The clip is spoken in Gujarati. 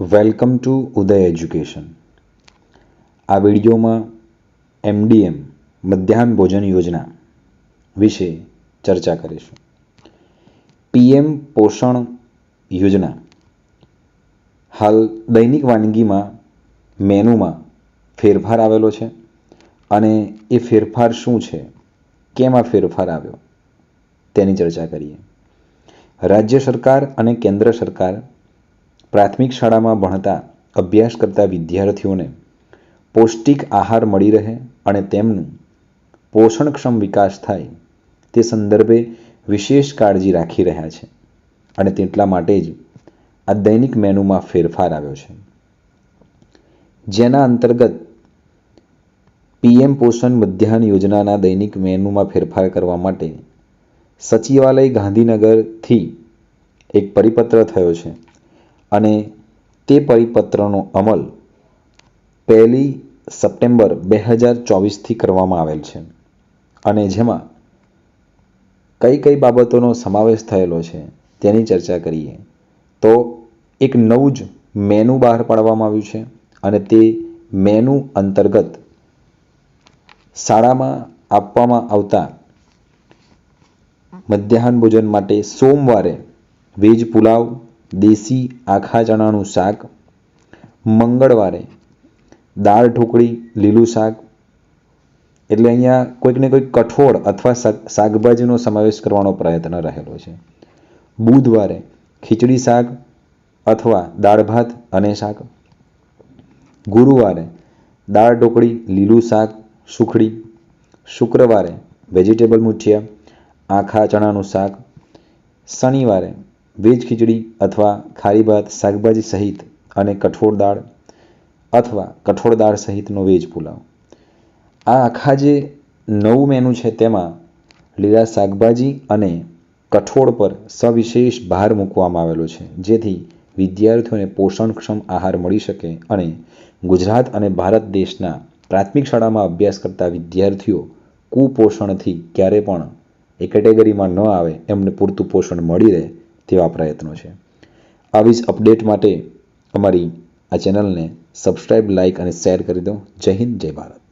વેલકમ ટુ ઉદય એજ્યુકેશન આ વિડીયોમાં એમડીએમ મધ્યાહન ભોજન યોજના વિશે ચર્ચા કરીશું. પીએમ પોષણ યોજના. હાલ દૈનિક વાનગીમાં મેનુમાં ફેરફાર આવેલો છે અને એ ફેરફાર શું છે? કેમ ફેરફાર આવ્યો? તેની ચર્ચા કરીએ. રાજ્ય સરકાર અને કેન્દ્ર સરકાર પ્રાથમિક શાળામાં ભણતા અભ્યાસ કરતા વિદ્યાર્થીઓને પૌષ્ટિક આહાર મળી રહે અને તેમનું પોષણક્ષમ વિકાસ થાય તે સંદર્ભે વિશેષ કાળજી રાખી રહ્યા છે અને તેટલા માટે જ આ દૈનિક મેનુમાં ફેરફાર આવ્યો છે. જેના અંતર્ગત પીએમ પોષણ મધ્યાહન યોજનાના દૈનિક મેનુમાં ફેરફાર કરવા માટે સચિવાલય ગાંધીનગરથી એક પરિપત્ર થયો છે. અને તે પરિપત્રનો અમલ પહેલી સપ્ટેમ્બર બે હજાર ચોવીસથી કરવામાં આવેલ છે. અને જેમાં કઈ કઈ બાબતોનો સમાવેશ થયેલો છે તેની ચર્ચા કરીએ. તો એક નવું જ મેનુ બહાર પાડવામાં આવ્યું છે અને તે મેનુ અંતર્ગત શાળામાં આપવામાં આવતા મધ્યાહન ભોજન માટે સોમવારે વેજ પુલાવ દેશી આખા ચણાનું શાક, મંગળવારે દાળ ઢોકળી, લીલું શાક. એટલે અહીંયા કોઈકને કોઈક કઠોળ અથવા શાકભાજીનો સમાવેશ કરવાનો પ્રયત્ન રહેલો છે. બુધવારે ખીચડી શાક અથવા દાળ ભાત અને શાક. ગુરુવારે દાળ ઢોકળી, લીલું શાક, સુખડી. શુક્રવારે વેજીટેબલ મુઠિયા, આખા ચણાનું શાક. શનિવારે વેજ ખીચડી અથવા ખારી ભાત, શાકભાજી સહિત અને કઠોળ દાળ અથવા કઠોળ દાળ સહિતનો વેજ પુલાવ. આ આખા જે નવું મેનુ છે તેમાં લીલા શાકભાજી અને કઠોળ પર સવિશેષ ભાર મૂકવામાં આવેલો છે, જેથી વિદ્યાર્થીઓને પોષણક્ષમ આહાર મળી શકે અને ગુજરાત અને ભારત દેશના પ્રાથમિક શાળામાં અભ્યાસ કરતા વિદ્યાર્થીઓ કુપોષણથી ક્યારે પણ એ કેટેગરીમાં ન આવે એમને પૂરતું પોષણ મળી રહે તેવા પ્રયત્નો છે. આવી જ અપડેટ માટે અમારી આ ચેનલને સબસ્ક્રાઈબ લાઇક અને શેર કરી દો. જય હિન્દ, જય ભારત.